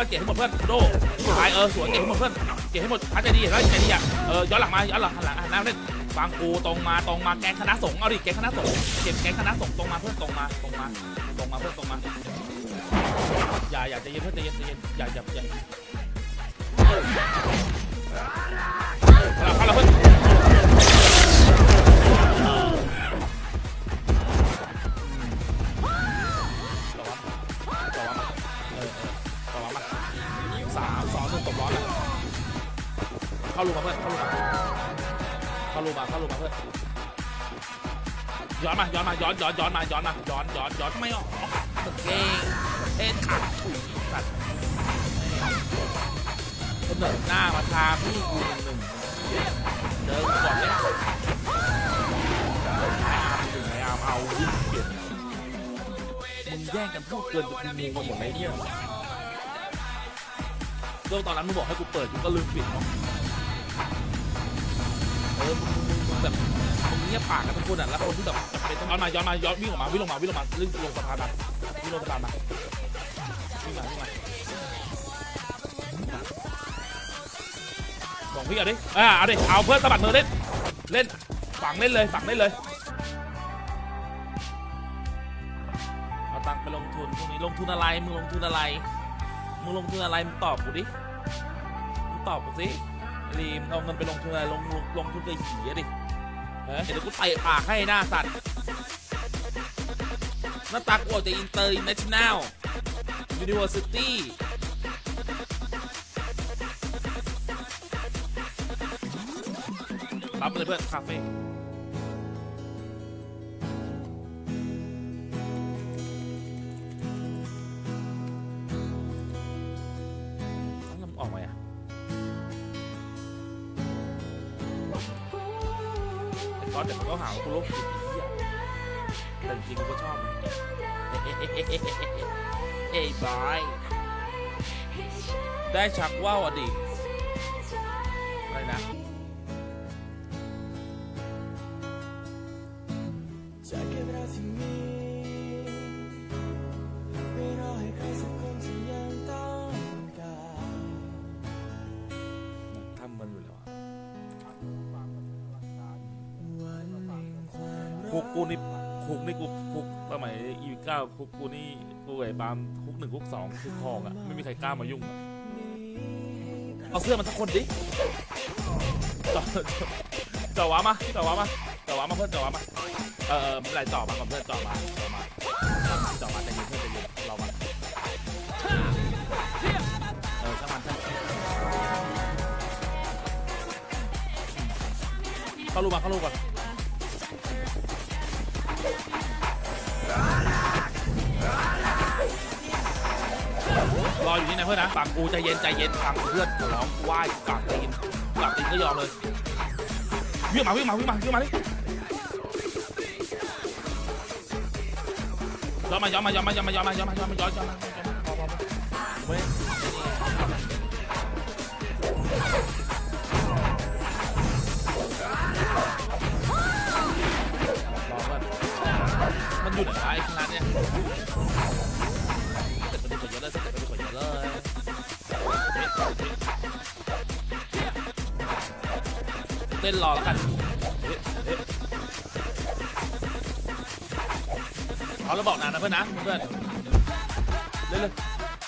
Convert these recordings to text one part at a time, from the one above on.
พื่อนเก็บให้หมดเพื่อนโดตายเออสวยเก็บให้หมดเพื่อนเก็บให้หมดพัดใจดีเห็นไหมใจดีอะเออย้อนหลังมาย้อนหลังหันหลังหันหน้าเล่นฟังกูตรงมาตรงมาแกงคณะสงฆ์เอาดิแกงคณะสงฆ์เก็บแกงคณะสงฆ์ตรงมาเพื่อนตรงมาตรงมาตรงมาเพื่อนตรงมาอย่าอย่าใจเย็นเพื่อนใจเย็นใจเย็นอย่าอย่าอย่าเข้าเราเข้าเราเพื่อน เข้ารูมาเพื่อนเข้ารูมาเข้ารูมาเข้ารูมาเพื่อนย้อนมาย้อนมาย้อนย้อนย้อนมาย้อนมาย้อนย้อนย้อนไม่ออกโอเคเอ็นขาดถุยสัตว์เสนอหน้ามาทาพี่กูหนึ่งหนึ่งเดินก่อนเลยไอ้อาร์มหนึ่งไอ้อาร์มเอายิ่งเปลี่ยนมึงแย่งกันพูดเกินจนกูงงไปหมดเลยเนี่ยเรื่องตอนนั้นมึงบอกให้กูเปิดกูก็ลืมปิดเนาะ อมึงแบบมึงเงียบปากกันทุกคนอะแล้วคนที่แบบจำเป็นต้องย้อนมาย้อนมาย้อนวิ่งออกมาวิ่งลงมาวิ่งลงมาลื่นลงสะพานมาวิ่งลงสะพานมาวิ่งมาวิ่งมาส่งพี่เอาดิอ่าเอาดิเอาเพื่อนสะบัดมือเล่นเล่นฝังเล่นเลยฝังเล่นเลยเอาตังค์ไปลงทุนพวกนี้ลงทุนอะไรมึงลงทุนอะไรมึงลงทุนอะไรมึงตอบกูดิมึงตอบกูสิ รีมเอาเงินไปลงทุนอะไรลงลงลงทุนกับหีอะดิเฮ้ยเดี๋ยวกูเตะปากให้หน้าสัตว์หน้าตากูออกจากอินเตอร์อินเนชั่นแนลยูนิเวอร์ซิตี้รับมาเลยเพื่อนคาเฟ่ ได้ชักว่าวอะดิอะไรนะจากแค่เวลาที่มีไม่รอให้ใครสักคนที่ยังต้องการทำมันอยู่แล้วอะวันแห่งความรัคุกกูนี่คุกนี่กูคุกสมัยอีวิก้าคุกกูนี่กูไอ้บามคุกหนึ่งคุกสองคุกคลองอะ ไม่มีใครกล้ามายุ่งอะ เอาเสื้อมันสักคนดิจ่อจ่อวะมาจ่อวะมาจ่อวะมาเพื่อนจ่อวะมาเออเออไม่ไรจ่อมาก่อนเพื่อนจ่อมาจ่อมาจ่อมาแต่ยิงเพื่อนใจเย็นเรามาเออช่างมันช่างมันเข้ารูมาเข้ารูก่อน รออยู่นี่นะเพื่อนนะฝั่งกูใจเย็นใจเย็นฝั่งเพื่อนขอร้องกูไหว้กลับตีนกลับตีนก็ยอมเลยวิ่งมาวิ่งมาวิ่งมาวิ่งมาดิย้อนมาย้อนมาย้อนมาย้อนมาย้อนมาย้อนมาย้อนมาย้อนย้อนมา เต้นรอแล้วกันเฮ้ยเฮ้ยเอาแล้วบอกนานนะเพื่อนนะเพื่อนเล่นเลย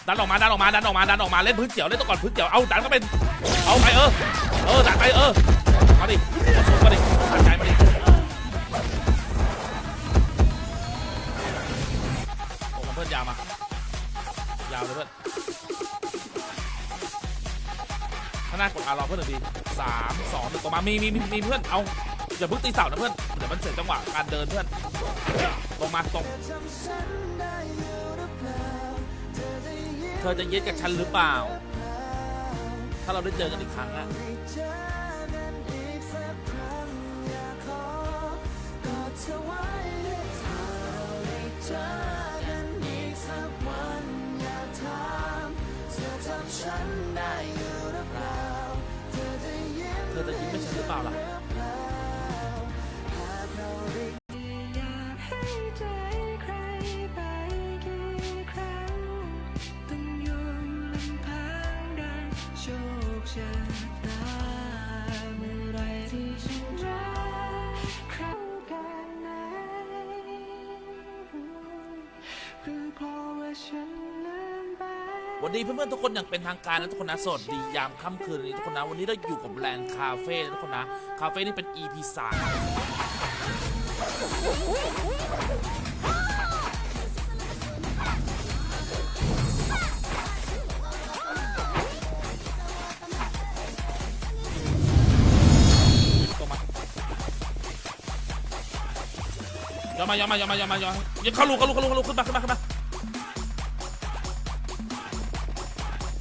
ดันออกมาดันออกมาดันออกมาดันออกมาเล่นพื้นเขียวเล่นตัวก่อนพื้นเขียวเอาดันก็เป็นเอาไปเออเออดันไปเออมาดิารอเพื่อนหนึ่งทีสามสองหนึ่งต่อมามีมีมีเพื่อนเอาอย่าเพิ่งตีเสานะเพื่อนเดี๋ยวมันเสียจังหวะการเดินเพื่อนตรงมาตรงเธอจะเย็ดกับฉันหรือเปล่า ถ้าเราได้เจอกันอีกครั้งอะ ยิ้มเธอจ วันนี้เพื่อนๆทุกคนอย่างเป็นทางการนะทุกคนนะสวัสดียามค่ำคืนนี้ทุกคนนะวันนี้เราอยู่กับแลนด์คาเฟ่นะทุกคนนะคาเฟ่นี่เป็น EP สามตรงมายอมมายอมมายอมมายอมมายอมอย่าเข้าลูกเข้าลูกเข้าลูกเข้าลูกขึ้นมาขึ้นมาขึ้นมา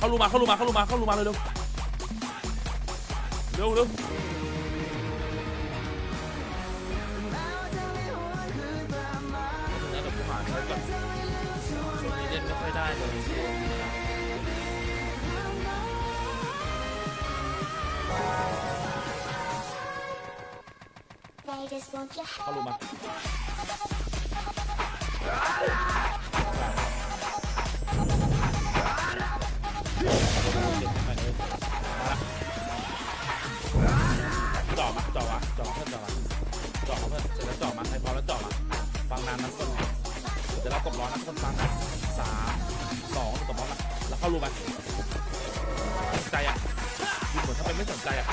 เข้ารูมาเข้ารูมาเข้ารูมาเข้ารูมาเร็วเร็วเร็วเร็วแล้วกับผู้หาใช้ก่อนช่วงนี้เล่นไม่ค่อยได้เลยเข้ารูมา สนใจอะดูเหมือนทำไมไม่สนใจอะ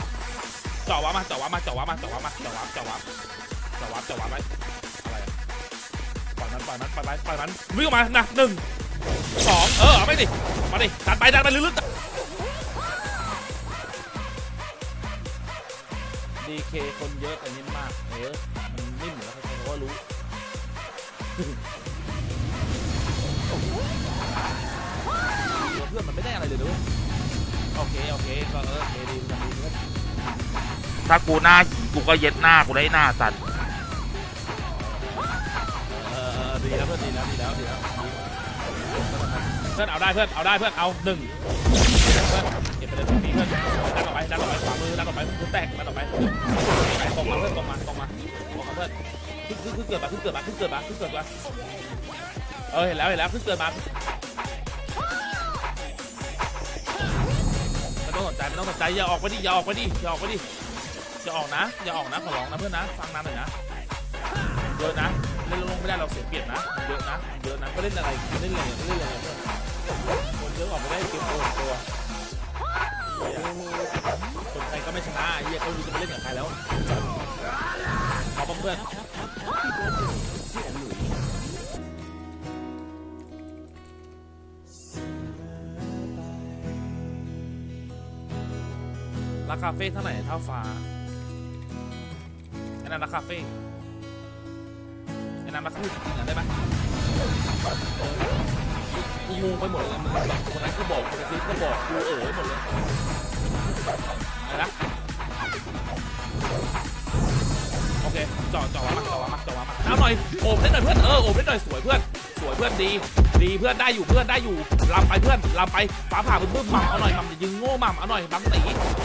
จ่อวะมาจ่อวะมาจ่อวะมาจ่อวะมาจ่อวะจ่อวะจ่อวะจ่อวะไว้อะไรอะปล่อยมันปล่อยมันปล่อยมันปล่อยมันวิ่งออกมานะหนึ่งสองเออเอาไปดิมาดิดันไปดันไปลึกๆดีเคคนเยอะแต่นิ่มมากเออมันนิ่มอยู่แล้วใครๆก็รู้ พื่อนมันไม่ได้อะไรเลยด้วยโอเคโอเคก็เออโอเคดีมันดีถ้ากูหน้ากูก็เย็ดหน้ากูได้หน้าสัตว์เออเออดีแล้วเพื่อนดีแล้วดีแล้วดีแล้วดีเพื่อนเอาได้เพื่อนเอาได้เพื่อนเอาหนึ่งเพื่อนเก็บไปเลยตรงนี้เพื่อนดันออกไปดันออกไปขวามือดันออกไปมือแตกดันออกไปไปตรงมาเพื่อนตรงมาตรงมาตรงมาเพื่อนขึ้นขึ้นขึ้นเกิดมาขึ้นเกิดมาขึ้นเกิดมาขึ้นเกิดมาเออเห็นแล้วเห็นแล้วขึ้นเกิดมา ต้องสนใจไม่ต้องสนใจอย่าออกไปดิอย่าออกไปดิอย่าออกไปดิอย่าออกนะอย่าออกนะขอร้องนะเพื่อนนะฟังนานหน่อยนะเยอะนะเล่นลงไม่ได้เราเสียเปรียบนะเยอะนะเยอะนะก็เล่นอะไรเล่นอะไรเล่นอะไรเพื่อนคนเยอะออกไม่ได้เก็บตัวตัวคนไทยก็ไม่ชนะเหี้ยก็รู้จะไปเล่นกับใครแล้วเอบ้างเพื่อน คาเฟ่เท่าไหร่เท่าฟ้าไอ้นั่นราคาเฟ่ไอ้นั่นราคาจริงๆอะได้ไหมกูงงไปหมดเลยมึงแบบคนนั้นก็บอกคนนี้ก็บอกกูเอ๋อหมดเลยอะไรนะ เคจอดจอดวะมาจอดวะมาจอดวะมาเอาหน่อยโอบได้หน่อยเพื่อนเออโอบได้หน่อยสวยเพื่อน สวยเพื่อนดีดีเพื่อนได้อยู่เพื่อนได้อยู่ลำไปเพื่อนลำไปฟ้าผ่าเพื่อนเพื่อนหม่ำเอาหน่อยหม่ำอย่ายิงโง่หม่ำเอาหน่อยบังตี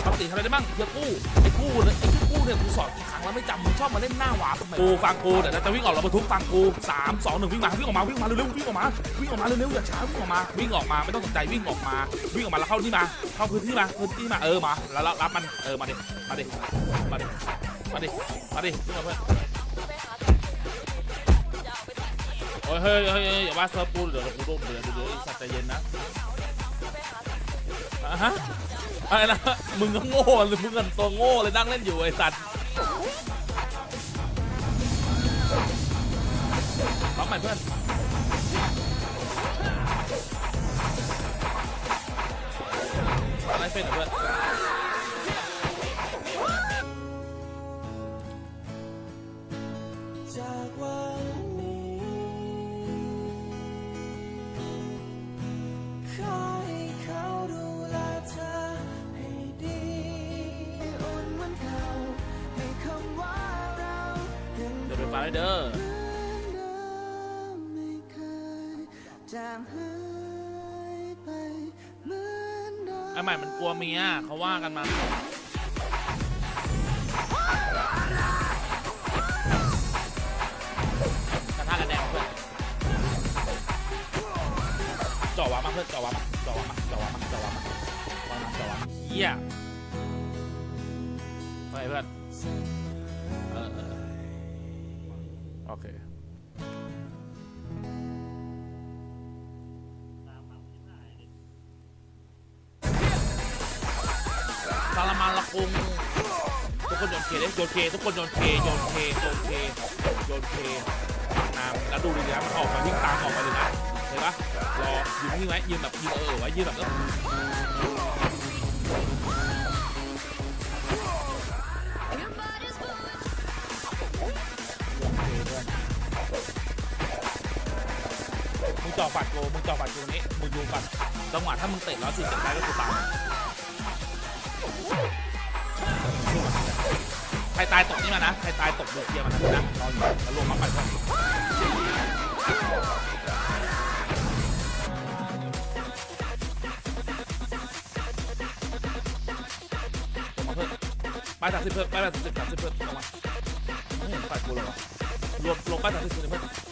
บังตีทำอะไรได้บ้างเฮียกู้ไอ้กู้เนี่ยไอ้กู้เนี่ยกูสอนกี่ครั้งแล้วไม่จำมึงชอบมาเล่นหน้าหวาทำไมกูฟังกูเดี๋ยวจะวิ่งออกเราบรรทุกฟังกูสามสองหนึ่งวิ่งมาวิ่งออกมาวิ่งมาเร็วๆวิ่งออกมาวิ่งออกมาเร็วๆอย่าช้าวิ่งออกมาวิ่งออกมาไม่ต้องสนใจวิ่งออกมาวิ่งออกมาแล้วเข้าที่มา เข้าพื้นที่มาพื้นที่มาเออมาแล้วรับมันเออมาเดิมาเดิมาเดิ มาดิ มาดิวิ่งมาเพื่อนโอ้ยเฮ้ยเฮ้ยอย่าว่าเซิร์ฟกูเดี๋ยวกูโดนเดี๋ยวเดี๋ยวเดี๋ยวไอ้สัตว์ใจเย็นนะอะฮะอะไรนะ มึงก็โง่หรือมึงกันตัวโง่เลยนั่งเล่นอยู่ไอ้สัตว์รับใหม่เพื่อนอะไรเป็นเหรอเพื่อน เดี๋ยวไปฟ้าเด้อเหมือนเดิมไม่เคยจางหายไปเหมือนเดิมไอ้ใหม่มันกลัวเมียเขาว่ากันมากันท่ากันแนวเพื่อนจ่อวะมาเพื่อนจ่อวะมา งทุกคนโยนเคเลยโยนเคทุกคนโยนเคโยนเคโยนเคโยนเคปากน้ำแล้วดูดีนะมันออกมาวิ่งตามออกมาเลยนะเห็นปะรอยืนนิ่งไว้ยืนแบบยืนเออไว้ยืนแบบแล้วมึงจ่อฝัดโกมึงจ่อฝัดโกนี้มึงดูฝัดจังหวะถ้ามึงเตะร้อยสี่สิบได้ก็คือตาย ใครตายตกนี่มานะ ใครตายตกเดือดเดียวมันนะนะรออยู่แล้วลงมาปัดก่อนลงมาเพิ่มไปสามสิบเพิ่มไปสามสิบสามสิบเพิ่มออกมาไม่เห็นปัดกูเลยวะรวมลงไปสามสิบเพิ่ม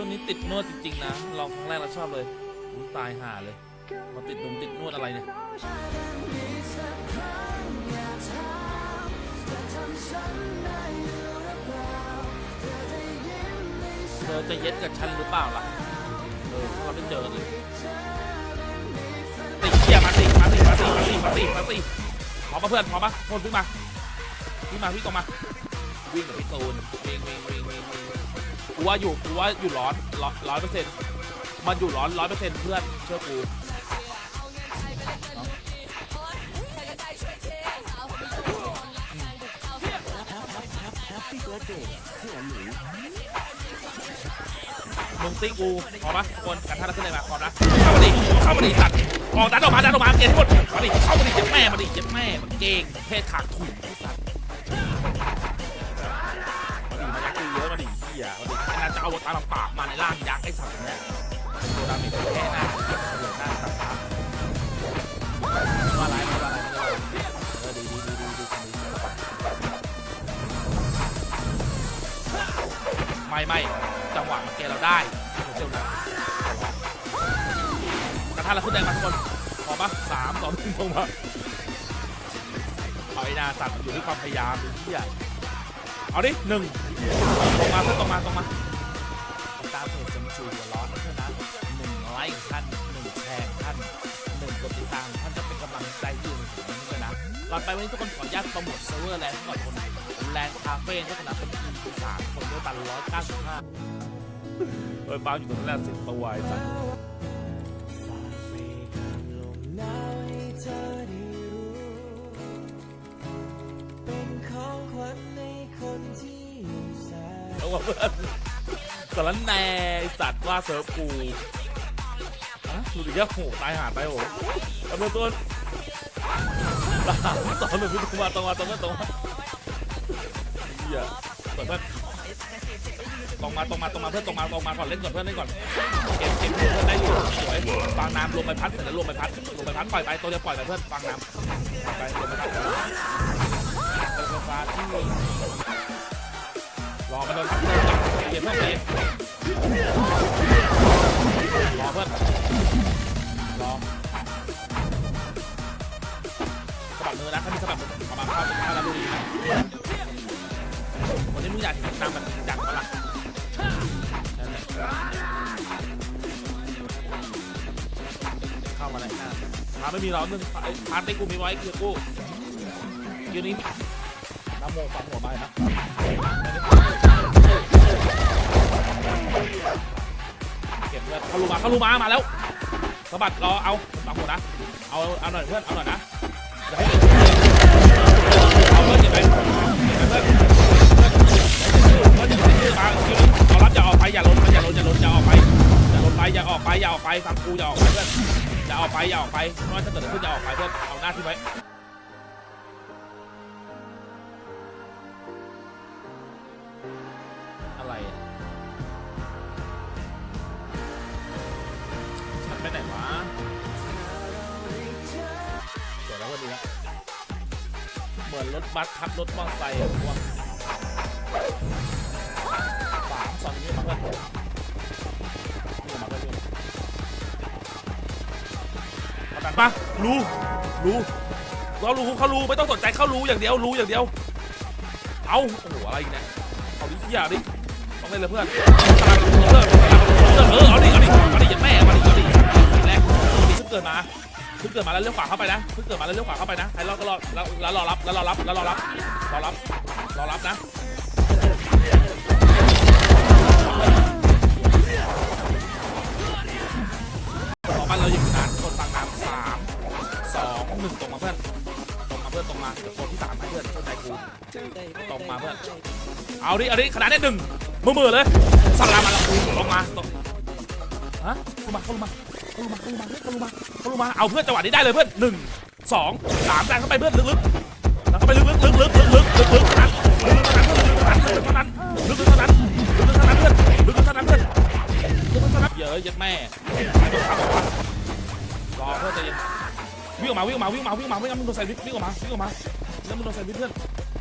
ช่วงนี้ติดนวดจริงๆนะลองครั้งแรกแล้วชอบเลยอุ๊ยตายห่าเลย มาติดนมติดนวดอะไรเนี่ยเธอจะเย็ดกับฉันหรือเปล่าล่ะเออเราได้เจอเลยติเกียมาสิมาสิมาสิมาสิมาสิมาสิพร้อมปะเพื่อนพร้อมปะโทนขึ้นมาวิ่มาวิ่ตรงมาวิ่งกับพี่ตูนวิ่งวิ่งวิ่งวิ่งวิ่ง กูว่าอยู่กูว่าอยู่ร้อนร้อยเปอร์เซ็นต์มันอยู่ร้อนร้อยเปอร์เซ็นต์เพื่อนเชื่อกูมึงตีกูพอปะทุกคนกันท่าขึ้นเลยมาพร้อมนะเข้ามาดิเข้ามาดิสัตว์ออกดันออกมาดันออกมาเกณฑ์ให้หมดมาดิเข้ามาดิเจ็บแม่มาดิเจ็บแม่มันเก่งเพศขากถุยสัตว์มาดิมายักษ์เยอะมาดิเหี้ยมา อ้นาจะเอาตาลำปากมาในร่างยักษ์ไอ้สัตว์เนี่ยโดนดาเมจแค่หน้าเหลือหน้าตัดตาว่าอะไรว่าอะไรว่าไรเออดีดีดีดีดีดีไม่ไม่จังหวะมันเกเราได้เดี๋ยวนะกระทะเราขึ้นแดงมาทุกคนพอปะสามสองหนึ่งลงมาเอาไอ้หนาสัตว์อยู่ที่ความพยายามดูที่อะเอาดิหนึ่งตรงมาตรงมาตรงมา ชูหัวร้อนนะเพื่อนนะหนึ่งไลค์ท่านหนึ่งแชร์ท่านหนึ่งกดติดตามท่านจะเป็นกำลังใจอยู่ในผมนี้ด้วยนะก่อนไปวันนี้ทุกคนขออนุญาตโปรโมทเซิร์ฟเวอร์แลนด์ก่อนคนแลนด์คาเฟ่ทุกคนนะเป็นทีมสามคนด้วยตันร้อยเก้าสิบห้าเออปาอยู่ตรงนั้นแหละสิบตัวไอ้สัตว์เพลงลมหนาวให้เอได้รู้เป็นของขวัญในคนที่อาว่ะเพื่อน สารแหน่สัตว์ว่าเซิร์ฟกูฮะดูดิแค่โหตายหาตายโหเอาตัวตัวสามสองหนึ่งพี่ตรงมาตรงมาตรงมาตรงมาเฮียเปิดเพื่อนตรงมาตรงมาตรงมาเพื่อนตรงมาตรงมาก่อนเล่นก่อนเพื่อนเล่นก่อนเก็บเก็บเพื่อนได้อยู่สวยฟางน้ำลงไปพัดเสร็จแล้วลงไปพัดลงไปพัดปล่อยไปตัวเดียวปล่อยไปเพื่อนฟางน้ำไปลงไปพัดเป็นไฟฟ้าที่ รอมันโดนทับเลยเก็บเพื่อนเก็บรอเพื่อนรอสะบัดมือนะถ้ามีสะบัดมือประมาณเข้าไปเข้าแล้วดูดีนะวันนี้มึงอยากเห็นนำแบบจริงจังปะล่ะนั่นแหละเข้ามาเลยนะพาไม่มีเราหนึ่งไอ้พาร์ตี้กูมีไว้เกียร์กูเกียร์นี้น้ำโมฟังหัวไปนะ เก็บเพื่อนเขาลูมาเข้าลูมามาแล้วสะบัดรอเอาตังหัวนะเอาเอาหน่อยเพื่อนเอาหน่อยนะอย่าให้เอาเพื่อนเก็บไปเก็บไปเพื่อนเพื่อนเพื่อนมาคิวนึงเอารับอย่าออกไปอย่าล้นอย่าล้นอย่าล้นอย่าออกไปอย่าล้นไปอย่าออกไปอย่าออกไปฟังกูอย่าออกไปเพื่อนอย่าออกไปอย่าออกไปไม่ว่าจะเกิดอะไรขึ้นอย่าออกไปเพื่อนเอาหน้าที่ไว้ เจอแล้วพอดีแล้วเหมือนรถบัสทับรถมอเตอร์ไซค์อะพวกสามสองนี้มาเพื่อนนี่มาเพื่อนนี่มาตัดปะรู้รู้เรารู้เขารู้ไม่ต้องสนใจเขารู้อย่างเดียวรู้อย่างเดียว เอาโอ้โหอะไรอีกเนี่ยเอาดิอย่าดิต้องเล่นเลยเพื่อนตลาดเพื่อนตลาดเพื่อนเออเอาดิเอาดิเอาดิอย่าแม่มาดิเอาดิแรกเพิ่งเกิดมา เพิ่งเกิดมาแล้วเลี้ยวขวาเข้าไปนะเพิ่งเกิดมาแล้วเลี้ยวขวาเข้าไปนะใครรอก็รอแล้วรอรับแล้วรอรับแล้วรอรับรอรับรอรับนะต่อไปเราอยู่นานคนฟังน้ำสามสองหนึ่งตรงมาเพื่อนตรงมาเพื่อนตรงมาเดี๋ยวคนที่สามให้เพื่อนเข้าใจกูตรงมาเพื่อนเอาดิเอาดิขนาดนี้หนึ่งมือมือเลยสลามาละกูตรงมาตรงฮะเข้ามาเข้ามา เข้ามาเข้ามาเข้ามาเข้ามาเอาเพื่อนจังหวะนี้ได้เลยเพื่อนหนึ่งสองสามแรงเข้าไปเพื่อนลึกๆแล้วเข้าไปลึกๆลึกๆลึกๆลึกๆลึกๆลึกๆเท่านั้นลึกๆเท่านั้นลึกๆเท่านั้นลึกๆเท่านั้นลึกๆเท่านั้นเพื่อนลึกๆเท่านั้นเพื่อนลึกๆเท่านั้นเยอะยัดแม่รอเพื่อนใจเย็นวิ่งออกมาวิ่งออกมาวิ่งออกมาวิ่งออกมาไม่งั้นมึงโดนใส่วิกวิ่งออกมาวิ่งออกมาแล้วมึงโดนใส่วิกเพื่อน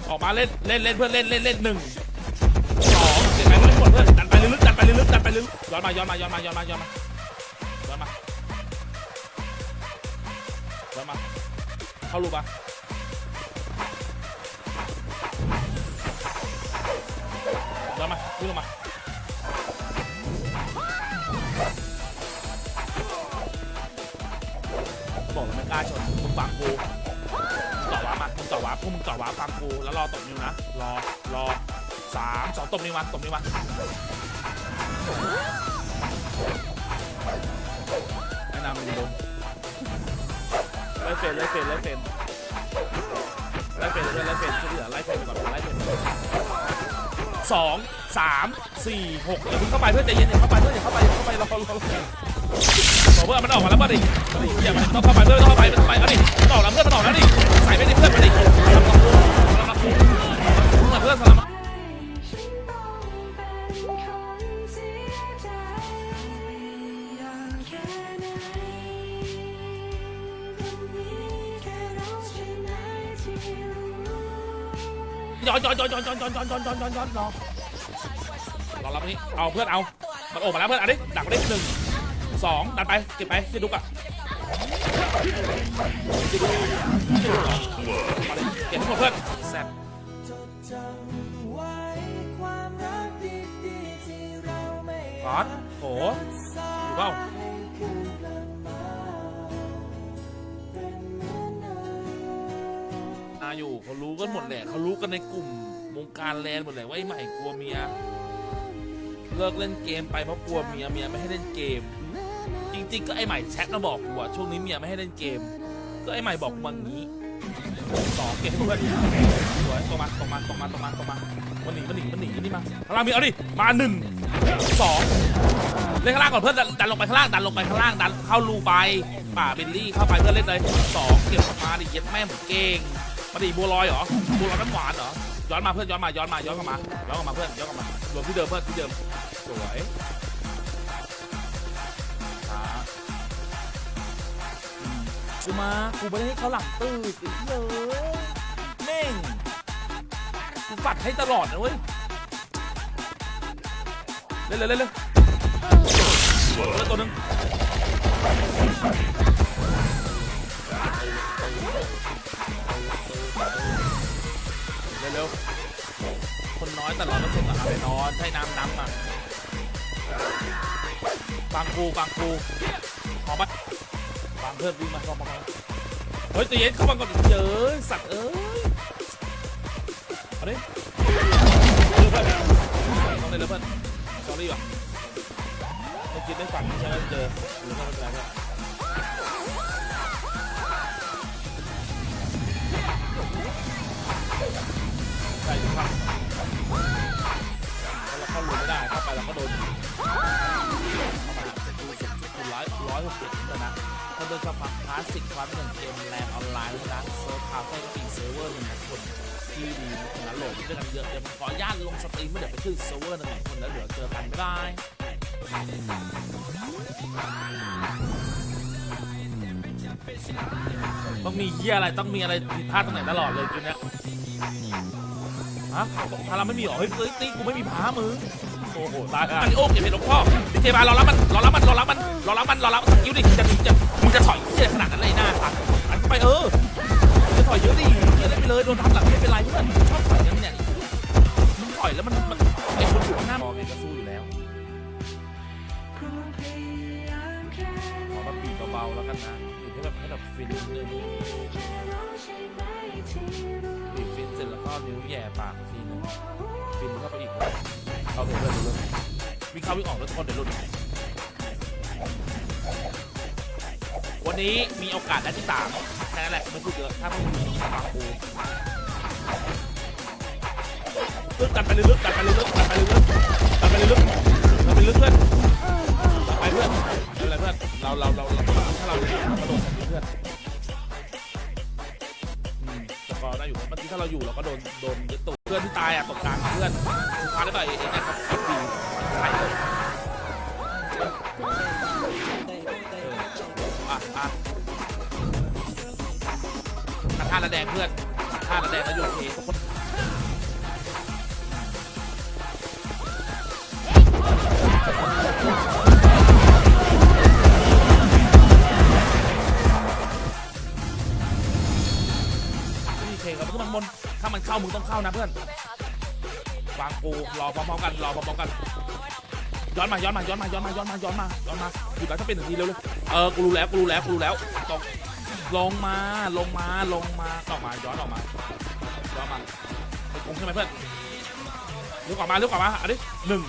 ออกมาเล่นเล่นเล่นเพื่อนเล่นเล่นเล่นหนึ่งสองเดี๋ยวไปเพื่นหมดเพื่อนดันไปลึกๆดันไปลึกๆดันไปลึกๆย้อนมาย้อนมาย้อนมาย้อนมาย้อนมาารูปะย้อนมาวิ่งลงมาบอกแล้วไม่กล้าชนมึงฟังกูต่อวามามึงต่อวาพวกมึงต่อวาฟังกูแล้วรอตบนิ้วนะ รอ รอสามสองตบนิ้วมาตบนิ้วมาแนะนำมึงดน ไล่เฟนไล่เฟนไล่เฟนไล่เฟนเลยไล่เฟนช่วยเหลือไล่เฟนก่อนไล่เฟนสองสามสี่หกอย่าเพิ่งเข้าไปเพื่อนใจเย็นอย่าเข้าไปเพื่อนอย่าเข้าไปอย่าเข้าไปรอรอรอบอกเพื่อนมันออกมาแล้วป่ะดิอย่ามันต้องเข้าไปเพื่อนต้องเข้าไปต้องเข้าไปเอาดิมันออกแล้วเพื่อนมันออกแล้วดิใส่ไปดิเพื่อนมาดิสลับกับกูสลับกับกูสลับเพื่อนสลับมา อนย้อนย้อนย้อนย้อนย้อนย้อนย้อนย้อนย้อนย้อนรอรอรับนี้เอาเพื่อนเอามันโอบมาแล้วเพื่อนเอาดิดักมาดิหนึ่งสองดันไปเก็บไปที่ดุกอะที่ดุกที่ดุกมาดิเก็บทั้งหมดเพื่อนแซ่บจดจำไว้ความรักดีๆที่เราไม่ก๊อตโหอยู่เปล่า อาอยู่เขารู้กันหมดแหละเขารู้กันในกลุ่มวงการแลนด์หมดแหละว่าไอ้ใหม่กลัวเมียเลิกเล่นเกมไปเพราะกลัวเมียเมียไม่ให้เล่นเกม จริงๆ ก็ไอ้ใหม่แชทมาบอกกูว่าช่วงนี้เมียไม่ให้เล่นเกม ก็ไอ้ใหม่บอกกูว่างี้สองเก็บให้เพื่อนสวยตรงมาตรงมาตรงมาตรงมาตรงมามันหนีมันหนีมันหนีนี่มาข้างล่างมีเอาดิมาหนึ่งสองเล่นข้างล่างก่อนเพื่อนดันดันลงไปข้างล่างดันลงไปข้างล่างดันเข้ารูไปป่าเบลลี่เข้าไปเพื่อนเล่นเลยสองเก็บมาดิเย็ดแม่หมเก่ง มาดิบัวลอยเหรอบัวลอยน้ำหวานเหรอย้อนมาเพื่อนย้อนมาย้อนมาย้อนกลับมาย้อนกลับมาเพื่อนย้อนกลับมารวมที่เดิมเพื่อนที่เดิมสวยช้ากูมากูไม่ได้ให้เขาหลังตื่นไอ้เหี้ยเอะแม่งกูปัดให้ตลอดนะเว้ยเล่นเลยเล่นเลยเล่นตัวหนึง เร็วๆ คนน้อยแต่ร้อยเปอร์เซ็นต์อะไปนอนใช้น้ำน้ำมาฟังกูฟังกูขอไปบางเพื่อนวิ่งมาเข้ามาเฮ้ยใจเย็นเข้ามาก่อนเจอสัตว์เอ้ยเอาดิเจอเพื่อนต้องเล่นแล้วเพื่อนสอรี่ว่ะไม่คิดไม่ฝันใช่ไหมเจอหรือไม่เป็นไรเพื่อน เราเข้าหลุมไม่ได้เข้าไปเราก็โดนเข้ามาจะดูสุดสุดร้อยร้อยหกสิบนะถ้าเดินชอบความคลาสสิกความหนึ่งเกมแรงออนไลน์นะเซิร์ฟคาเฟ่ก็มีเซิร์ฟเวอร์หนึ่งคนที่ดีนะโหลดด้วยกันเยอะเดี๋ยวผมขออนุญาตลงสตรีมเมื่อเดี๋ยวไปขึ้นเซิร์ฟเวอร์หนึ่งคนแล้วเดี๋ยวเจอกันบ๊ายบายต้องมีเหี้ยอะไรต้องมีอะไรผิดพลาดตรงไหนตลอดเลยจุดเนี้ย ฮะพาราไม่มีเหรอเฮ้ยเฮ้ยตีกูไม่มีพามึงโอ้โหตายอะอันนี้โอ้ยอย่าเป็นหลวงพ่อดิเจมารอรับมันรอรับมันรอรับมันรอรับมันรอรับสกิลดิจะจะมึงจะถอยเหี้ยขนาดนั้นเลยหน้าตัดอันเข้าไปเออจะถอยเยอะดิเหี้ยเล่นไปเลยโดนทำหลังไม่เป็นไรเพื่อนชอบถอยอย่างเนี้ยมึงถอยแล้วมันมันไอ้คนอยู่ข้างหน้ามองไงก็สู้อยู่แล้วขอแบบบีบเบาๆแล้วกันนะบีบให้แบบให้แบบฟินนิดนึงบีบฟิน เสร็จแล้วก็นิ้วแย่ปากทีนึงฟินเข้าไปอีกเข้าไปเรื่อยๆเรื่อยๆมีเข้าวิ่งออกแล้วทุกคนเดี๋ยวหลุดวันนี้มีโอกาสได้ที่สามแค่นั้นแหละไม่พูดเยอะถ้าไม่มีปากกูลึกกันไปลึกๆกันไปลึกๆกันไปลึกๆกันไปลึกๆกันไปลึกเพื่อนตัดไปเพื่อนไม่เป็นไรเพื่อนเราเราเราเราถ้าเราเรากระโดดใส่เพื่อน อยู่เมื่อกี้ถ้าเราอยู่เราก็โดนโดนยึดตัวเพื่อนที่ตายอะตกกลางเพื่อนพาได้ป่ะเองนะครับดีใครเลยอะอะข้าระแดงเพื่อนข้าระแดงแล้วอยู่โอเคทุ นถ้ามันเข้ามึงต้องเข้านะเพื่อนวางปูรอพร้อมๆกันรอพร้อมๆกันย้อนมาย้อนมาย้อนมาย้อนมาย้อนมาย้อนมาย้อนมาหยุดแล้วถ้าเป็นหนึ่งทีเร็วเลยเออกูรู้แล้วกูรู้แล้วกูรู้แล้วตรงลงมาลงมาลงมาออกมาย้อนออกมาย้อนมาไปกงใช่ไหมเพื่อนเลี้ยวกลับมาเลี้ยวกลับมาอันนี้หนึ่ง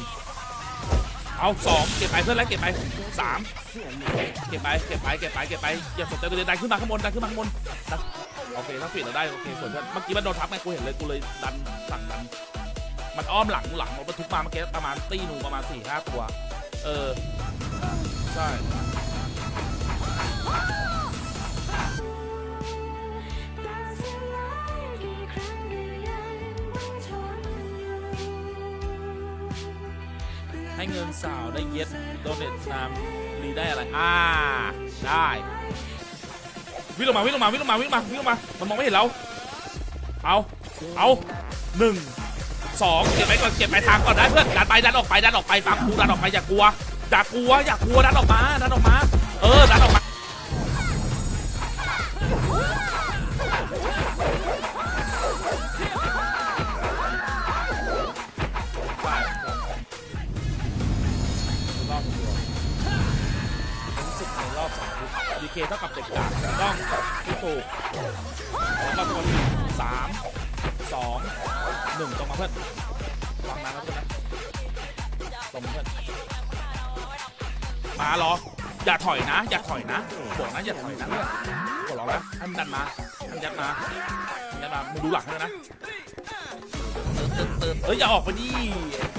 เอาสองเก็บไปเพื่อนแล้วเก็บไปสามเก็บไปเก็บไปเก็บไปเก็บไปอย่าสนใจตัวเองดันขึ้นมาข้างบนดันขึ้นมาข้างบน โอเคถ้าฝีดเราได้โอเคส่วนเมื่อกี้มันโดนทับไงกูเห็นเลยกูเลยดันสั่งดันมันอ้อมหลังหลังรถบรรทุกมาเมื่อกี้ประมาณตีหนูประมาณสี่ห้าตัว เออ ใช่ให้เงินสาวได้เย็ดโดเนทนามรีได้อะไร อ่า ได้ วิ่งลงมาวิ่งลงมาวิ่งลงมาวิ่งลงมาวิ่งลงมา มันมองไม่เห็นเรา เอา เอาหนึ่งสองเก็บไปก่อนเก็บไปทางก่อนได้เพื่อนดันไปดันออกไปดันออกไปฟังกูดันออกไปอย่ากลัวอย่ากลัวอย่ากลัวดันออกมาดันออกมา เออดันออกมา เคเท่ากับเด็กกาดต้องที่ถูกแล้วก็คนสามสองหนึ่งตรงมาเพื่อนวางน้ำแล้วเพื่อนนะตรงเพื่อนมาหรออย่าถอยนะ อย่าถอยนะบอกนะอย่าถอยนะเพื่อนบอกหรอกนะให้มันดันมาให้มันยัดมาให้มันยัดมามึงดูหลังด้วยนะ ติร์ดเติร์ดเอ้ยอย่าออกไปดิ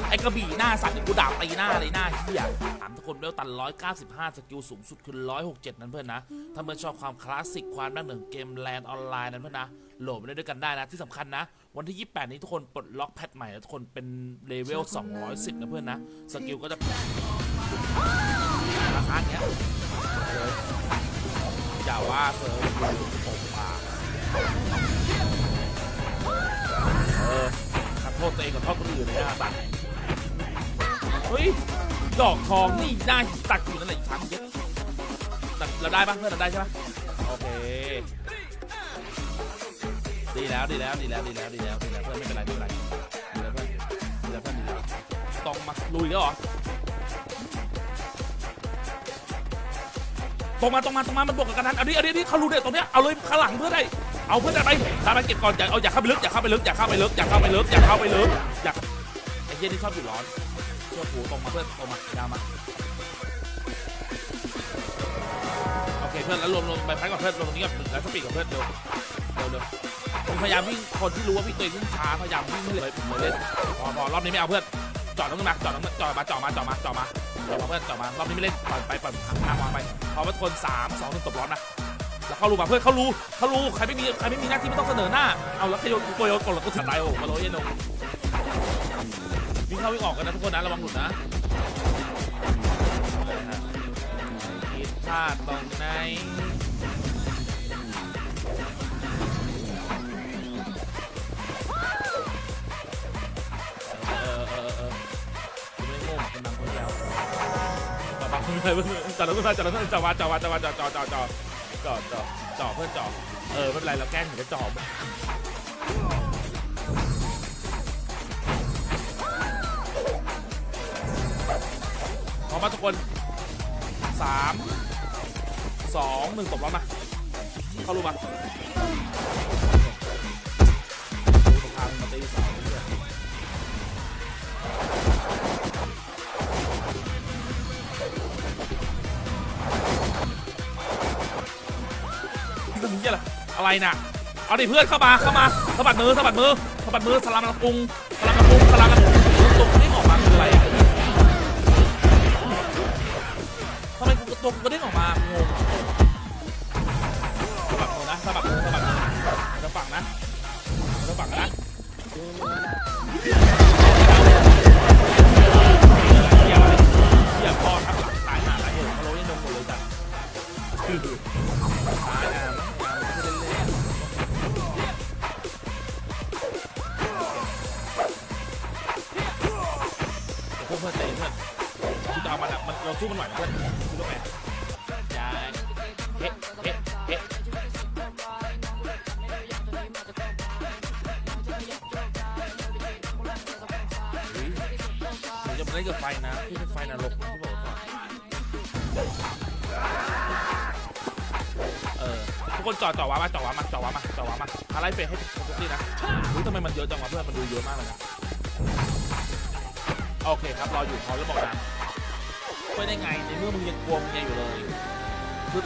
ไอ้กระบี่หน้าสัตว์กูด่าตีหน้าเลยหน้าเหี้ยถามทุกคนเวลตัน 195 สกิลสูงสุดคือ 167 นั้นเพื่อนนะ ถ้าเพื่อนชอบความคลาสสิกความดั้งเดิมเกมแลนด์ออนไลน์นั้นเพื่อนนะ โหลดมาได้ด้วยกันได้นะ ที่สำคัญนะ วันที่ 28 นี้ทุกคนปลดล็อกแพทใหม่แล้วทุกคนเป็นเลเวล 210 นะเพื่อนนะ สกิลก็จะราคาเนี้ยอย่าว่าเซิร์ฟผมปากเออ โทษตัวเองขอโทษคนอื่นเลยนะตัดเฮ้ยดอกทองนี่หน้ตัดอยู่นั่นแหละอีกครั้งเย็ดตัดเราได้ปะเพื่อนเราได้ใช่ปะโอเคดีแล้วดีแล้วดีแล้วดีแล้วดีแล้วดีแล้วเพื่อนไม่เป็นไรไม่เป็นไรดีแล้วเพื่อนดีแล้วเพื่อนดีแล้วต้องมาลุยแล้วเหรอตรงมาตรงมาตรงมามันบวกกับกันนั้นเอาดิเอาดิเอาดิเขารู้เนี่ยตรงเนี้ยเอาเลยข้างหลังเพื่อนได้ เอาเพื่อนได้ไปตามไปเก็บก่อนอย่าเอาอย่าเข้าไปลึกอย่าเข้าไปลึกอย่าเข้าไปลึกอย่าเข้าไปลึกอย่าเข้าไปลึกอย่าไอ้เหี้ยนี่ชอบอยู่ร้อนเชื่อผูตรงมาเพื่อนตรงมายาวมาโอเคเพื่อนแล้วรวมรวมไปพักก่อนเพื่อนรวมตรงนี้ก่อนแล้วสปีดกับเพื่อนเร็วเร็วเร็วผมพยายามวิ่งคนที่รู้ว่าวิ่งตัวเองวิ่งช้าพยายามวิ่งให้เลยผมเลยเล่นพอพอรอบนี้ไม่เอาเพื่อนจอดตรงนี้มาจอดตรงนี้จอดมาจอดมาจอดมาจอดมาจอดมาเพื่อนจอดมารอบนี้ไม่เล่นปล่อยไปปล่อยห่างวางไปพอว่าทนสามสองหนึ่งตบร้อนนะ เขารู้มาเพื่อเขารู้เขารู้ใครไม่มีใครไม่มีหน้าที่ไม่ต้องเสนอหน้าเอาแล้วใครโยนกูโยโยนก่อนแล้วกูสไตล์โอ้มาโรยเย็นลงวิ่งเข้าวิ่งออกกันนะทุกคนนะระวังหลุดนะคิดพลาดตรงไหนเออเออเออกูไม่โง่กำลังคนเแล้วจับเราขึ้นมาจับเราขึ้นมาจับมาจับมาจับมวจับมาจับมาจับมา จอดจอดจอดเพื่อนจอดเออไม่เป็นไรเราแกล้งถึงจะจอดพร้อมมาทุกคนสามสองหนึ่งตบแล้วมาเข้ารูมา มันนี่อะไรอะไรน่ะเอาดิเพื่อนเข้ามาเข้ามาสะบัดมือสะบัดมือสะบัดมือสลามกระปุงสลามกระปุงสลามกระปุงตกูเด้งออกมาคืออะไรทำไมกูตกกระเด้ออกมางงสะบัดมือนะสะบัดมือสะบัดมือจะฝังนะจะฝังนะ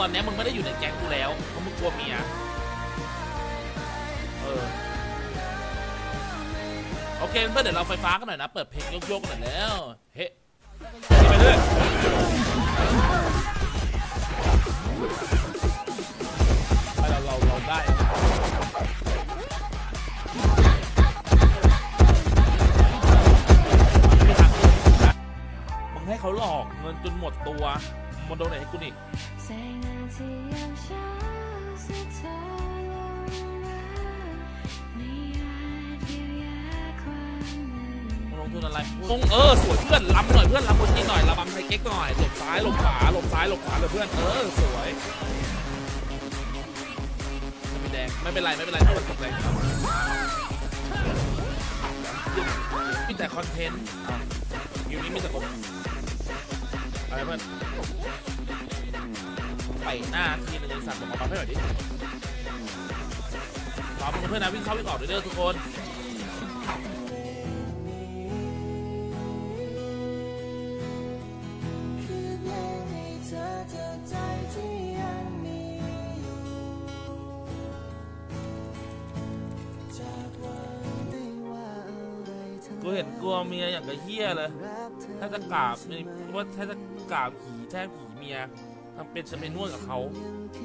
อตอนนี้มึงไม่ได้อยู่ในแก๊งกูแล้วเพราะมึงกลัวเมียเออโอเคเพื่อนเดี๋ยวเราไฟฟ้ากันหน่อยนะ เปิดเพลงโยกๆกันหน่อยแล้ว เฮ้ไปเรื่อยไปเราเราเราได้มึงให้เขาหลอกเงินจนหมดตัวมันโดนไหนให้กูนี่ ทิตย์ยามเช้าสะท้อลงมาไม่อาจเยียวยาความเหนื่อย ลงทุนอะไรลงเออสวยเพื่อนลำหน่อยเพื่อนลำบนนี้หน่อยลำบำไทยเก๊กหน่อยหลบซ้ายหลบขวาหลบซ้ายหลบขวาเลยเพื่อนเออสวยไม่เป็นแดงไม่เป็นไรไม่เป็นไรไม่เป็นไรมีแต่คอนเทนต์อยู่นี้มีแต่คนอะไรเพื่อน ไปหน้าทีนึงสัตว์บอกมาให้หน่อยดิขอเพื่อนนะวิ่งเข้าวิ่งออกเด้อทุกคนคือเพลงให้เธอเจอใจที่ยังมีอยู่จากวันไม่ว่าอะไรทั้งกูเห็นกลัวเมียอย่างกับเฮียเลย ถ้าจะกราบนี่ว่าถ้าจะกราบผีแท้ผีเมีย ทำเป็นจะไปนวดกับเขา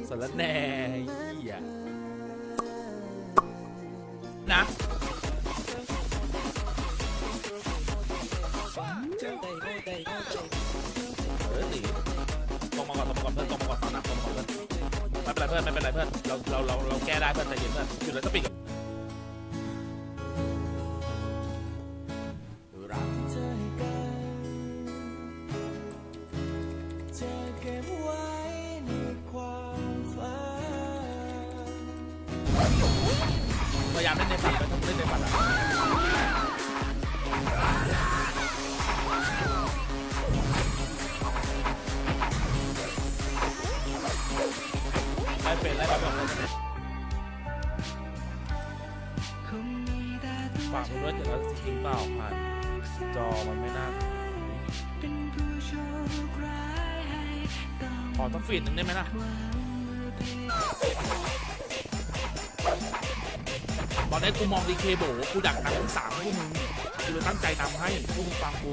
สารแหน่เหี้ยนะเฮ้ยตรงมาก่อนตรงมาก่อนเพื่อนตรงมาก่อนฟังนะตรงมาก่อนเพื่อนไม่เป็นไรเพื่อนไม่เป็นไรเพื่อนเราเราเราเราแก้ได้เพื่อนใจเย็นเพื่อนหยุดแล้วสปีกรักที่เธอให้กันจะเก็บไว้ายามเล่นในฝันไปต้องเล่นในฝันอะไล่เป็นไล่แบบนี้ฝากเพื่อนๆเดี๋ยวเราจริงเปล่าผ่านจอมันไม่น่าขอต้องฟีดหนึ่งได้ไหมล่ะ ตอนนี้กูมองดีเคโบกูอยากนำทั้งสามพวกมึงกูเลยตั้งใจนำให้พวกมึงฟังกู